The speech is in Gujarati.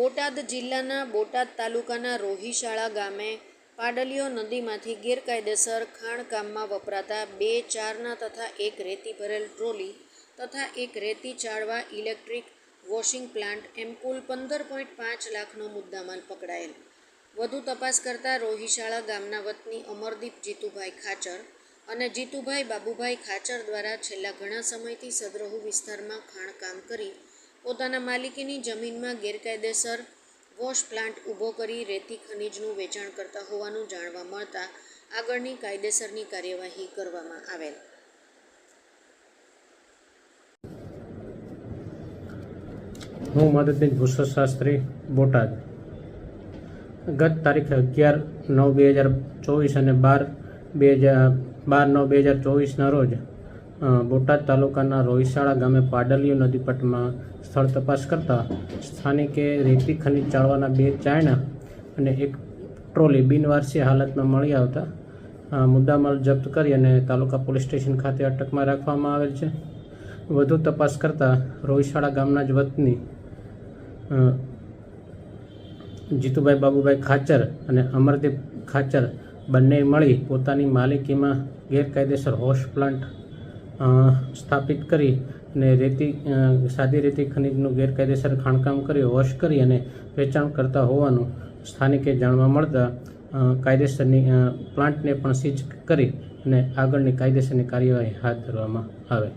બોટાદ જિલ્લાના બોટાદ તાલુકાના રોહીશાળા ગામે પાડલીઓ નદીમાંથી ગેરકાયદેસર ખાણકામમાં વપરાતા બે ચારના તથા એક રેતી ભરેલ ટ્રોલી તથા એક રેતી ચાળવા ઇલેક્ટ્રિક વોશિંગ પ્લાન્ટ એમ કુલ પંદર પોઈન્ટ પાંચ લાખનો મુદ્દામાલ પકડાયેલ. વધુ તપાસ કરતા રોહીશાળા ગામના વતની અમરદીપ જીતુભાઈ ખાચર અને જીતુભાઈ બાબુભાઈ ખાચર દ્વારા છેલ્લા ઘણા સમયથી સદરહુ વિસ્તારમાં ખાણકામ કરી પોતાના માલિકીની જમીનમાં ગેરકાયદેસર વોશ પ્લાન્ટ ઊભો કરી રેતી ખનીજનું વેચાણ કરતા હોવાનું જાણવા મળતા આગળની કાયદેસરની કાર્યવાહી કરવામાં આવેલ. હું મદદનીશ ભૂષણ શાસ્ત્રી બોટાદ. ગત તારીખ અગિયાર નવ બે હજાર ચોવીસ અને બાર બે હજાર બાર નવ બે હજાર ચોવીસના રોજ બોટાદ તાલુકાના રોહિશાળા ગામે પાડલીઓ નદી પટમાં સ્થળ તપાસ કરતાં સ્થાનિકે રેતી ખનીજ ચાળવાના બે ચાયણા અને એક ટ્રોલી બિનવારસી હાલતમાં મળી આવતા મુદ્દામાલ જપ્ત કરી અને તાલુકા પોલીસ સ્ટેશન ખાતે અટકમાં રાખવામાં આવેલ છે. વધુ તપાસ કરતાં રોહિશાળા ગામના જ વતની જીતુભાઈ બાબુભાઈ ખાચર અને અમરદીપ ખાચર બંને મળી પોતાની માલિકીમાં ગેરકાયદેસર હોશ પ્લાન્ટ સ્થાપિત કરી અને રેતી સાદી રેતી ખનિજનું ગેરકાયદેસર ખાણકામ કરી હોશ કરી અને વેચાણ કરતા હોવાનું સ્થાનિકે જાણવા મળતા કાયદેસરની પ્લાન્ટને પણ સીઝ કરી અને આગળની કાયદેસરની કાર્યવાહી હાથ ધરવામાં આવે.